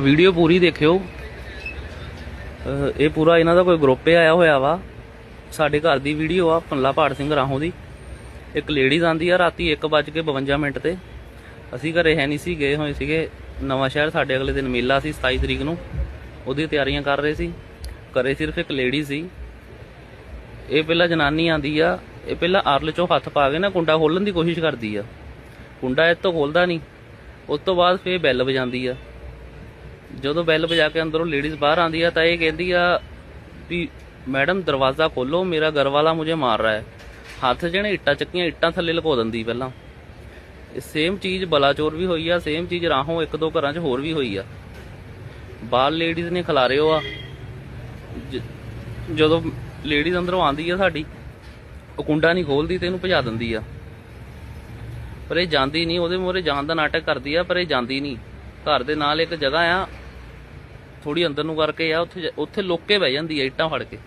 Video ਪੂਰੀ ਦੇਖਿਓ। ਇਹ ਪੂਰਾ ਇਹਨਾਂ ਦਾ ਕੋਈ ਗਰੁੱਪ ਆਇਆ ਹੋਇਆ ਵਾ। ਸਾਡੇ ਘਰ ਦੀ ਵੀਡੀਓ ਆ ਪੰਲਾ ਪਾੜ ਸਿੰਘ ਰਾਹੋਂ ਦੀ। ਇੱਕ ਲੇਡੀਜ਼ ਆਂਦੀ ਆ ਰਾਤੀ 1:52 ਮਿੰਟ ਤੇ। ਅਸੀਂ ਘਰੇ ਹੈ ਨਹੀਂ ਸੀ, ਗਏ ਹੋਏ ਸੀਗੇ। ਨਵਾਂ ਸ਼ਹਿਰ ਸਾਡੇ ਅਗਲੇ ਦਿਨ ਮੇਲਾ ਸੀ 27 ਤਰੀਕ ਨੂੰ। ਉਹਦੀ ਤਿਆਰੀਆਂ ਕਰ ਰਹੇ ਸੀ। ਘਰੇ ਸਿਰਫ ਇੱਕ ਲੇਡੀ ਸੀ। ਇਹ ਪਹਿਲਾਂ ਜਨਾਨੀ ਆਂਦੀ ਆ, ਇਹ ਪਹਿਲਾਂ ਆਰਲ ਚੋਂ ਹੱਥ ਪਾ ਕੇ ਨਾ ਕੁੰਡਾ ਖੋਲਣ ਦੀ ਕੋਸ਼ਿਸ਼ ਕਰਦੀ ਆ। ਕੁੰਡਾ ਇਹ ਤੋਂ ਖੋਲਦਾ ਨਹੀਂ। ਉਸ ਤੋਂ ਬਾਅਦ ਫੇਰ ਬੈਲ ਵਜਾਉਂਦੀ ਆ। ਜਦੋਂ ਬੈਲ ਵਜਾ ਕੇ ਅੰਦਰੋਂ ਲੇਡੀਜ਼ ਬਾਹਰ ਆਂਦੀ ਆ ਤਾਂ ਇਹ ਕਹਿੰਦੀ ਆ ਵੀ, ਮੈਡਮ, ਦਰਵਾਜ਼ਾ ਖੋਲੋ, ਮੇਰਾ ਘਰ ਵਾਲਾ ਮੁਝੇ ਮਾਰ ਰਿਹਾ ਹੈ। ਹੱਥ ਜਿਹੜੇ ਇੱਟਾਂ ਚੱਕੀਆਂ, ਇੱਟਾਂ ਥੱਲੇ ਲੁਕੋ ਦਿੰਦੀ ਪਹਿਲਾਂ। ਇਹ ਸੇਮ ਚੀਜ਼ ਬਲਾਚੋਰ ਵੀ ਹੋਈ ਆ ਸੇਮ ਚੀਜ਼ ਰਾਹੋਂ ਇੱਕ ਦੋ ਘਰਾਂ 'ਚ ਹੋਰ ਵੀ ਹੋਈ ਆ। ਬਾਹਰ ਲੇਡੀਜ਼ ਨੇ ਖਿਲਾਰਿਓ ਆ। ਜਦੋਂ ਲੇਡੀਜ਼ ਅੰਦਰੋਂ ਆਂਦੀ ਆ ਸਾਡੀ, ਉਹ ਕੁੰਡਾ ਨਹੀਂ ਖੋਲਦੀ ਤੇ ਇਹਨੂੰ ਭਜਾ ਦਿੰਦੀ ਆ। ਪਰ ਇਹ ਜਾਂਦੀ ਨਹੀਂ, ਉਹਦੇ ਮੂਹਰੇ ਜਾਣ ਦਾ ਨਾਟਕ ਕਰਦੀ ਆ, ਪਰ ਇਹ ਜਾਂਦੀ ਨਹੀਂ। ਘਰ ਦੇ ਨਾਲ ਇੱਕ ਜਗ੍ਹਾ ਆ ਥੋੜੀ ਅੰਦਰ ਨੂੰ ਕਰਕੇ ਆ, ਉੱਥੇ ਉੱਥੇ ਲੁੱਕ ਬਹਿ ਜਾਂਦੀ ਹੈ ਇੱਟਾਂ ਫੜ ਕੇ।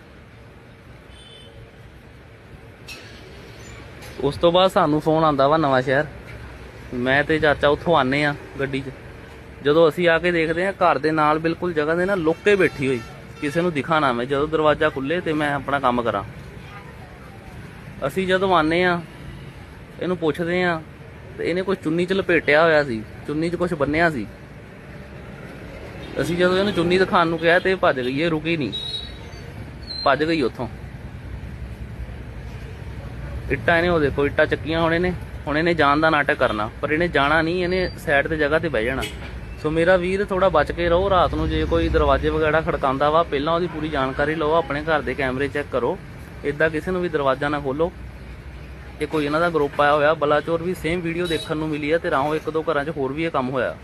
ਉਸ ਤੋਂ ਬਾਅਦ ਸਾਨੂੰ ਫੋਨ ਆਂਦਾ ਵਾ ਨਵਾਂ ਸ਼ਹਿਰ। ਮੈਂ ਤੇ ਚਾਚਾ ਉੱਥੋਂ ਆਨੇ ਆ ਗੱਡੀ 'ਚ। ਜਦੋਂ ਅਸੀਂ ਆ ਕੇ ਦੇਖਦੇ ਆ, ਘਰ ਦੇ ਨਾਲ ਬਿਲਕੁਲ ਜਗ੍ਹਾ ਦੇ ਨਾਲ ਲੁੱਕ ਬੈਠੀ ਹੋਈ। ਕਿਸੇ ਨੂੰ ਦਿਖਾ ਨਾ ਮੈਂ, ਜਦੋਂ ਦਰਵਾਜ਼ਾ ਖੁੱਲੇ ਤੇ ਮੈਂ ਆਪਣਾ ਕੰਮ ਕਰਾਂ। ਅਸੀਂ ਜਦੋਂ ਆਨੇ ਆ, ਇਹਨੂੰ ਪੁੱਛਦੇ ਆ, ਤੇ ਇਹਨੇ ਕੋਈ ਚੁੰਨੀ 'ਚ ਲਪੇਟਿਆ ਹੋਇਆ ਸੀ, ਚੁੰਨੀ 'ਚ ਕੁਝ ਬੰਨਿਆ ਸੀ। ਅਸੀਂ ਜਦੋਂ ਇਹਨੂੰ ਚੁੰਨੀ ਦਿਖਾਉਣ ਨੂੰ ਕਿਹਾ ਤੇ ਇਹ ਭੱਜ ਗਈ, ਇਹ ਰੁਕੀ ਨਹੀਂ। ਭੱਜ ਗਈ ਉੱਥੋਂ। ਇੱਟਾਂ ਇਹਨੇ ਉਹ ਦੇਖੋ, ਇੱਟਾਂ ਚੱਕੀਆਂ ਹੋਣੇ ਨੇ ਹੁਣ ਇਹਨੇ ਜਾਣ ਦਾ ਨਾਟਕ ਕਰਨਾ, ਪਰ ਇਹਨੇ ਜਾਣਾ ਨਹੀਂ, ਇਹਨੇ ਸਾਈਡ ਤੇ ਜਗ੍ਹਾ ਤੇ ਬਹਿ ਜਾਣਾ। ਸੋ ਮੇਰਾ ਵੀਰ ਥੋੜਾ ਬਚ ਕੇ ਰਹੋ ਰਾਤ ਨੂੰ, ਜੇ ਕੋਈ ਦਰਵਾਜ਼ੇ ਵਗੈਰਾ ਖੜਕਾਉਂਦਾ ਵਾ, ਪਹਿਲਾਂ ਉਹਦੀ ਪੂਰੀ ਜਾਣਕਾਰੀ ਲਓ, ਆਪਣੇ ਘਰ ਦੇ ਕੈਮਰੇ ਚੈੱਕ ਕਰੋ। ਇਦਾਂ ਕਿਸੇ ਨੂੰ ਵੀ ਦਰਵਾਜ਼ਾ ਨਾ ਖੋਲੋ। ਇਹ ਕੋਈ ਇਹਨਾਂ ਦਾ ਗਰੁੱਪ ਆਇਆ ਹੋਇਆ, ਬਲਾਚੋਰ ਵੀ ਸੇਮ ਵੀਡੀਓ ਦੇਖਣ ਨੂੰ ਮਿਲੀ ਹੈ ਤੇ ਰਾਹੋਂ ਇੱਕ ਦੋ ਘਰਾਂ 'ਚ ਹੋਰ ਵੀ ਇਹ ਕੰਮ ਹੋਇਆ।